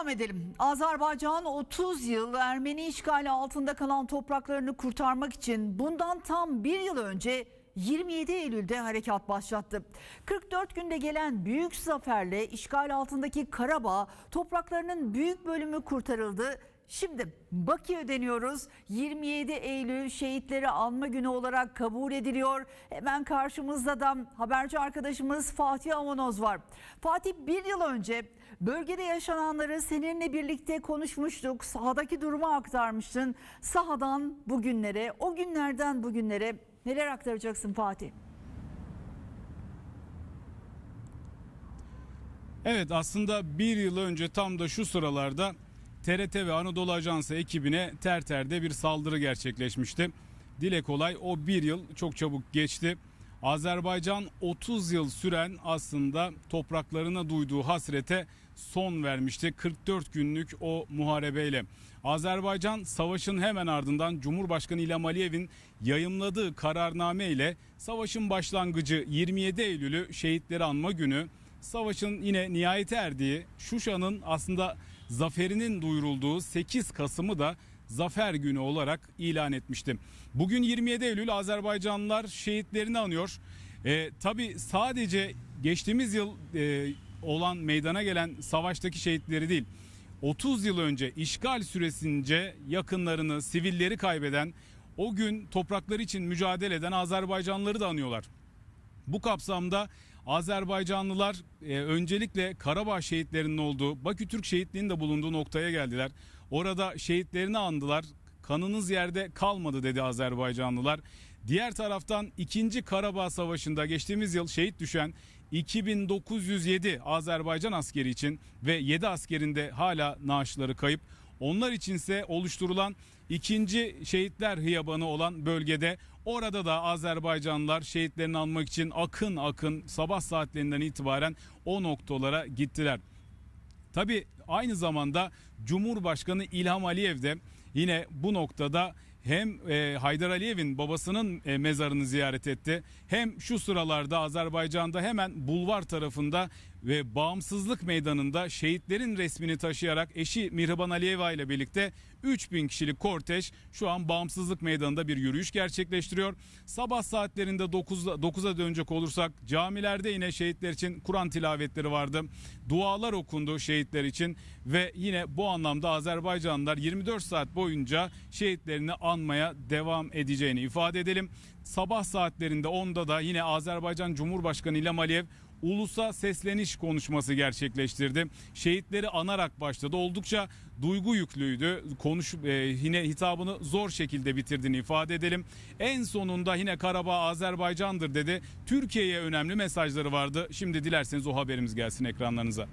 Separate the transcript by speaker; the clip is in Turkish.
Speaker 1: Devam edelim. Azerbaycan 30 yıl Ermeni işgali altında kalan topraklarını kurtarmak için bundan tam bir yıl önce 27 Eylül'de harekat başlattı. 44 günde gelen büyük zaferle işgal altındaki Karabağ topraklarının büyük bölümü kurtarıldı. Şimdi Bakü'ye deniyoruz. 27 Eylül şehitleri anma günü olarak kabul ediliyor. Hemen karşımızda da haberci arkadaşımız Fatih Avanoz var. Fatih bir yıl önce bölgede yaşananları seninle birlikte konuşmuştuk. Sahadaki durumu aktarmıştın. Sahadan bugünlere, o günlerden bugünlere neler aktaracaksın Fatih?
Speaker 2: Evet aslında bir yıl önce tam da şu sıralarda TRT ve Anadolu Ajansı ekibine ter terde bir saldırı gerçekleşmişti. Dile kolay o bir yıl çok çabuk geçti. Azerbaycan 30 yıl süren aslında topraklarına duyduğu hasrete son vermişti 44 günlük o muharebeyle. Azerbaycan savaşın hemen ardından Cumhurbaşkanı İlham Aliyev'in yayımladığı kararname ile savaşın başlangıcı 27 Eylül'ü şehitleri anma günü savaşın yine nihayete erdiği Şuşa'nın aslında zaferinin duyurulduğu 8 Kasım'ı da zafer günü olarak ilan etmiştim. Bugün 27 Eylül Azerbaycanlılar şehitlerini anıyor. E, Tabi sadece geçtiğimiz yıl e, olan meydana gelen savaştaki şehitleri değil 30 yıl önce işgal süresince yakınlarını, sivilleri kaybeden o gün toprakları için mücadele eden Azerbaycanlıları da anıyorlar. Bu kapsamda Azerbaycanlılar e, öncelikle Karabağ şehitlerinin olduğu Bakü Türk şehitliğinin de bulunduğu noktaya geldiler. Orada şehitlerini andılar. Kanınız yerde kalmadı dedi Azerbaycanlılar. Diğer taraftan 2. Karabağ Savaşı'nda geçtiğimiz yıl şehit düşen 2907 Azerbaycan askeri için ve 7 askerinde hala naaşları kayıp. Onlar içinse oluşturulan ikinci şehitler hıyabanı olan bölgede orada da Azerbaycanlılar şehitlerini anmak için akın akın sabah saatlerinden itibaren o noktalara gittiler. Tabi aynı zamanda Cumhurbaşkanı İlham Aliyev de yine bu noktada hem e, Haydar Aliyev'in babasının e, mezarını ziyaret etti. Hem şu sıralarda Azerbaycan'da hemen bulvar tarafında ve bağımsızlık meydanında şehitlerin resmini taşıyarak eşi Mihriban Aliyeva ile birlikte 3000 kişilik kortej şu an bağımsızlık meydanında bir yürüyüş gerçekleştiriyor. Sabah saatlerinde 9'a 9'a dönecek olursak camilerde yine şehitler için Kur'an tilavetleri vardı. Dualar okundu şehitler için ve yine bu anlamda Azerbaycanlılar 24 saat boyunca şehitlerini anmaya devam edeceğini ifade edelim. Sabah saatlerinde 10'da da yine Azerbaycan Cumhurbaşkanı İlham Aliyev ulusa sesleniş konuşması gerçekleştirdi. Şehitleri anarak başladı. Oldukça duygu yüklüydü. Konuş e, yine hitabını zor şekilde bitirdiğini ifade edelim. En sonunda yine Karabağ Azerbaycan'dır dedi. Türkiye'ye önemli mesajları vardı. Şimdi dilerseniz o haberimiz gelsin ekranlarınıza.